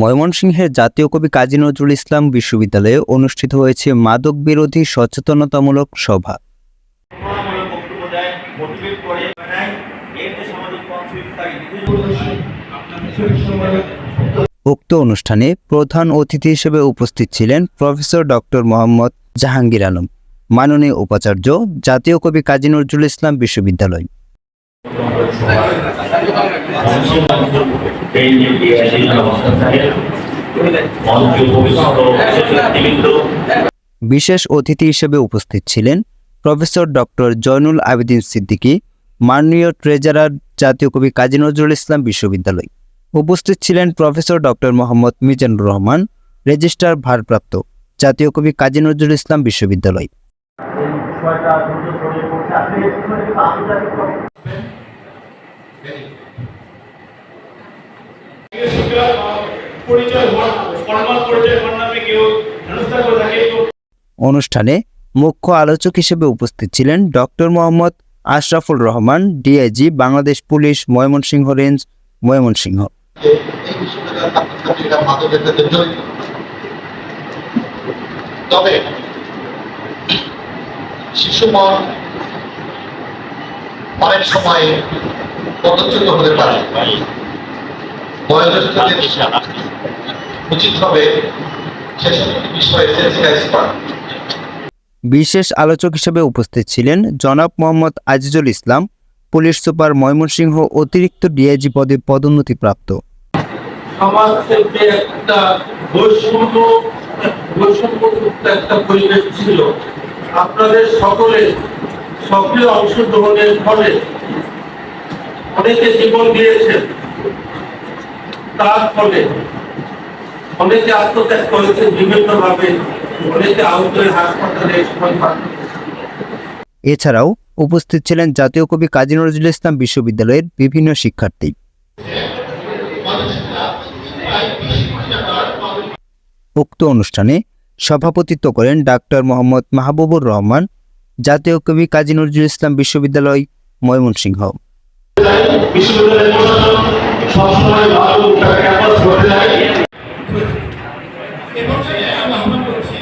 ময়মনসিংহের জাতীয় কবি কাজী নজরুল ইসলাম বিশ্ববিদ্যালয়ে অনুষ্ঠিত হয়েছে মাদক বিরোধী সচেতনতামূলক সভা। উক্ত অনুষ্ঠানে প্রধান অতিথি হিসেবে উপস্থিত ছিলেন প্রফেসর ডক্টর মোহাম্মদ জাহাঙ্গীর আলম, মাননীয় উপাচার্য জাতীয় কবি কাজী নজরুল ইসলাম বিশ্ববিদ্যালয়। বিশেষ অতিথি হিসেবে উপস্থিত ছিলেন প্রফেসর ডক্টর জয়নুল আবেদিন সিদ্দিকী, মাননীয় ট্রেজারার জাতীয় কবি কাজী নজরুল ইসলাম বিশ্ববিদ্যালয়। উপস্থিত ছিলেন professor doctor Mohammad Mizanur Rahman, registrar ভারপ্রাপ্ত জাতীয় কবি কাজী নজরুল ইসলাম বিশ্ববিদ্যালয়। অনুষ্ঠানে মুখ্য আলোচক হিসেবে উপস্থিত ছিলেন doctor Mohammad Ashraful Rahman, DIG, Bangladesh police, Mymensingh range, Mymensingh. তবে শিশু মন অনেক সময় পদচ্যুত হতে পারে। বয়োজ্যেষ্ঠদের উচিত হবে সেসব বিষয়ে সেন্সিটাইজ করা বিশেষ আলোচক হিসেবে উপস্থিত ছিলেন জনাব মোহাম্মদ আজিজুল ইসলাম পুলিশ সুপার ময়মনসিংহ অতিরিক্ত ডিআইজি পদে পদোন্নতিপ্রাপ্ত। সমাজ থেকে একটা বৈষম্য বৈষম্যযুক্ত একটা পরিবেশ ছিল। আপনাদের সকলের সক্রিয় অংশগ্রহণের ফলে অনেকে জীবন দিয়েছেন। তার ফলে অনেকে আত্মত্যাগ করেছে বিভিন্নভাবে। অনেকে আহত হয়ে হাসপাতালে এছাড়াও উপস্থিত ছিলেন জাতীয় কবি কাজী নজরুল ইসলাম বিশ্ববিদ্যালয়ের বিভিন্ন শিক্ষার্থী। উক্ত অনুষ্ঠানে সভাপতিত্ব করেন ডাক্তার মোহাম্মদ মাহবুবুর রহমান, জাতীয় কবি কাজী নজরুল ইসলাম বিশ্ববিদ্যালয় ময়মনসিংহ। চাই বিশ্ববিদ্যালয়ের প্রশাসন এবং আমি আহ্বান করছি।